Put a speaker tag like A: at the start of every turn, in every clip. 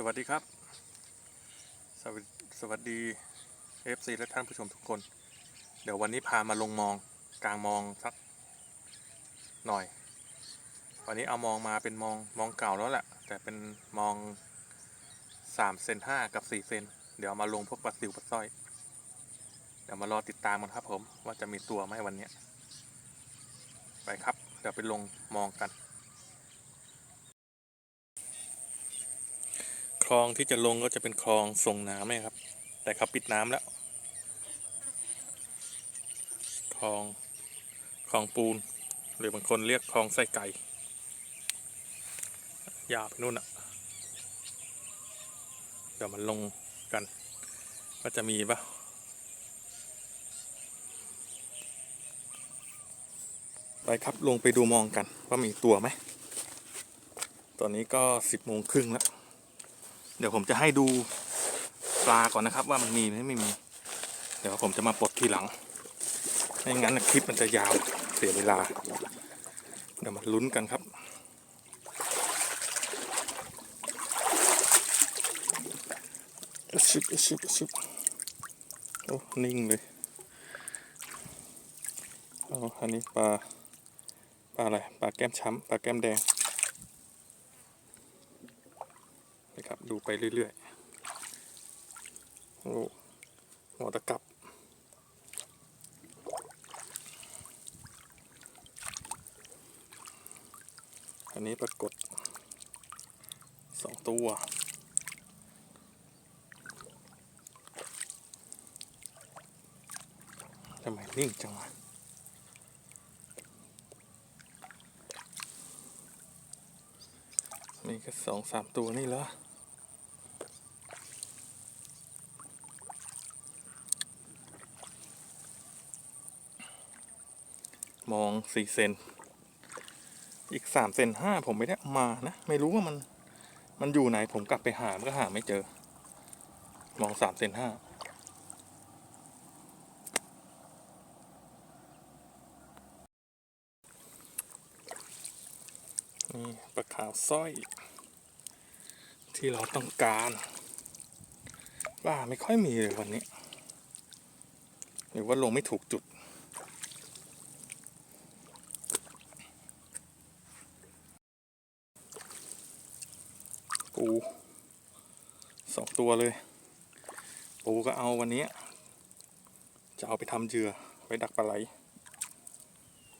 A: สวัสดีครับ สวัสดีสวัสดี FC และท่านผู้ชมทุกคน เดี๋ยววันนี้พามาลงมองกลางมองสักหน่อย วันนี้เอามองมาเป็นมองมองเก่าแล้วแหละ แต่เป็นมอง3เซน5กับ4เซนเดี๋ยวมาลงพวกปลาซิวปลาสร้อย เดี๋ยวมารอติดตามกันครับผมว่าจะมีตัวไหมวันนี้ ไปครับ เดี๋ยวไปลงมองกัน คลองที่จะลงก็จะเป็นคลองส่งน้ำนะครับ แต่เขาปิดน้ำแล้ว คลอง คลองปูน หรือบางคนเรียกคลองไส้ไก่ ยาไปนู่นอะเดี๋ยวมันลงกันว่าจะมีปะไปครับลงไปดูมองกันว่ามีตัวไหม ตอนนี้ก็สิบโมงครึ่งแล้ว เดี๋ยวผมจะให้ดูปลาก่อนนะครับ ว่ามันมีไหมไม่มี เดี๋ยวผมจะมาปลดทีหลังไม่งั้นคลิปมันจะยาวเสียเวลา เดี๋ยวมาลุ้นกันครับ ชิบชิบชิบโอ้นิ่งเลยเอาอันนี้ปลาปลาอะไรปลาแก้มช้ำปลาแก้มแดง นะครับ ดูไปเรื่อยๆโอ้หัวตะกับอันนี้ปรากฏสองตัวทำไมนิ่งจังวะนี่ก็สองสามตัวนี่เหรอ มองสี่เซนอีกสามเซนห้าผมไม่ได้เอามานะ ไม่รู้ว่ามันมันอยู่ไหนผมกลับไปหามันก็หาไม่เจอ มองสามเซนห้านี่ปลาขาวสร้อย ที่เราต้องการปลาไม่ค่อยมีเลยวันนี้ หรือว่าลงไม่ถูกจุด ปูสองตัวเลย ปูก็เอาวันนี้ จะเอาไปทำเหยื่อไว้ดักปลาไหล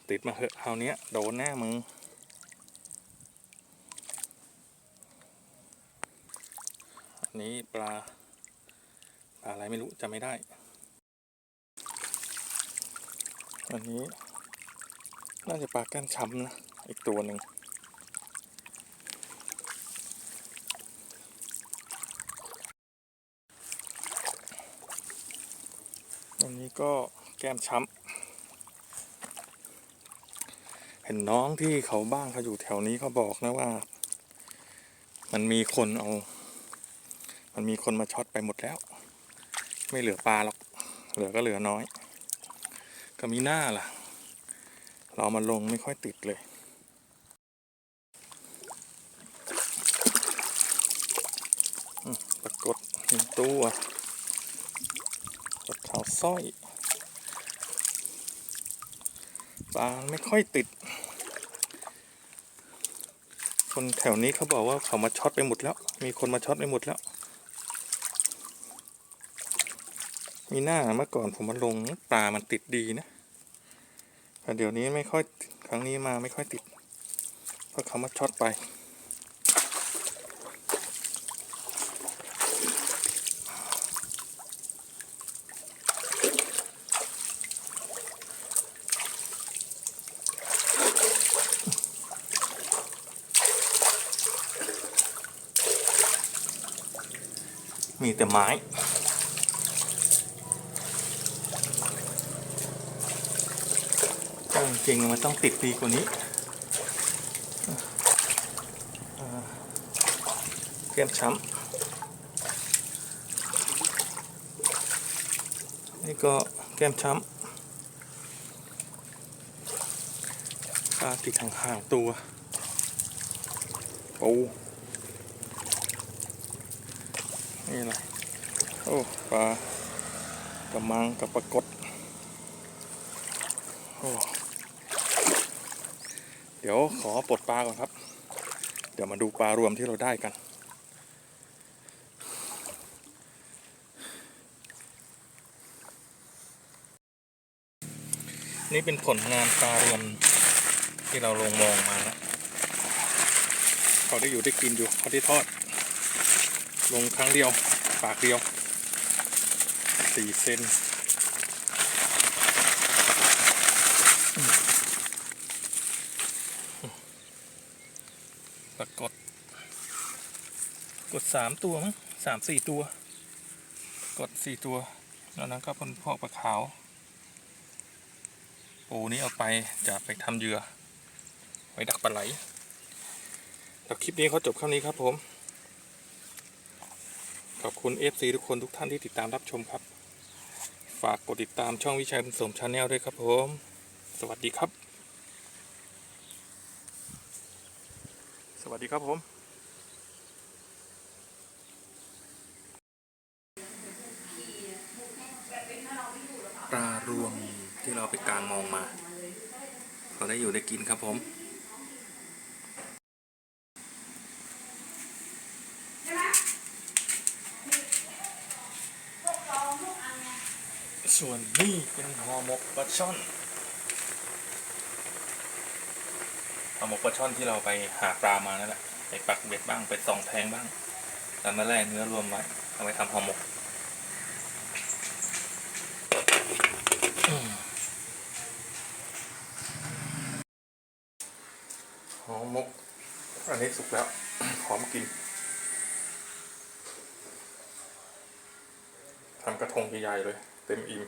A: ติดมาเหอะคราวนี้โดนแน่มึงอันนี้ปลาปลาอะไรไม่รู้จำไม่ได้ อันนี้น่าจะปลาก้านช้ำนะ อีกตัวหนึ่ง อันนี้ก็แก้มช้ำเห็นน้องที่เขาบ้านเขาอยู่แถวนี้เขาบอกนะว่า มันมีคนเอา มันมีคนมาช็อตไปหมดแล้ว ไม่เหลือปลาหรอก เหลือก็เหลือน้อย ก็มีหน้าล่ะ เรามาลงไม่ค่อยติดเลยปรากฏหนึ่งตัว ปลาขาวสร้อยปลาไม่ค่อยติด คนแถวนี้เขาบอกว่าเขามาช็อตไปหมดแล้ว มีคนมาช็อตไปหมดแล้ว มีหน้าเมื่อก่อนผมมาลงปลามันติดดีนะแต่เดี๋ยวนี้ไม่ค่อยครั้งนี้มาไม่ค่อยติด เพราะเขามาช็อตไป มีแต่ไม้ จริงมันต้องติดดีกว่านี้เตรียมช้ำนี่ก็แก้มช้ำปลาติดห่างๆตัวปู นี่อะไรโอ้ปลากระมังกับปลากดโอ้เดี๋ยวขอปลดปลาก่อนครับ เดี๋ยวมาดูปลารวมที่เราได้กัน นี่เป็นผลงานปลารวมที่เราลงมองมาแล้วเขาได้อยู่ได้กินอยู่เขาได้ทอด ลงครั้งเดียว ปากเดียวสี่เซนปรากฏกดสามตัวมั้งสามสี่ตัว กดสี่ตัว แล้วนั้นก็เป็นพวกปลาขาว ปูนี้เอาไปจะไปทำเหยื่อไว้ดักปลาไหลแล้วคลิปนี้เขาจบเท่านี้ครับผม ขอบคุณ FC ทุกคนทุกท่านที่ติดตามรับชมครับ ฝากกดติดตามช่องวิชัยบุญสมชาแนลด้วยครับผม สวัสดีครับ สวัสดีครับผมปลารวมที่เราไปกลางมองมาเขาได้อยู่ได้กินครับผม ส่วนนี่เป็นห่อหมกปลาช่อนห่อหมกปลาช่อนที่เราไปหาปลามานั่นแหละไปปักเบ็ดบ้างไปส่องแทงบ้างแล้วมาแล่เนื้อรวมไว้เอาไปทำห่อหมกห่อหมก อันนี้สุกแล้ว หอมกิน ทำกระทงใหญ่ๆเลย เต็มอิ่ม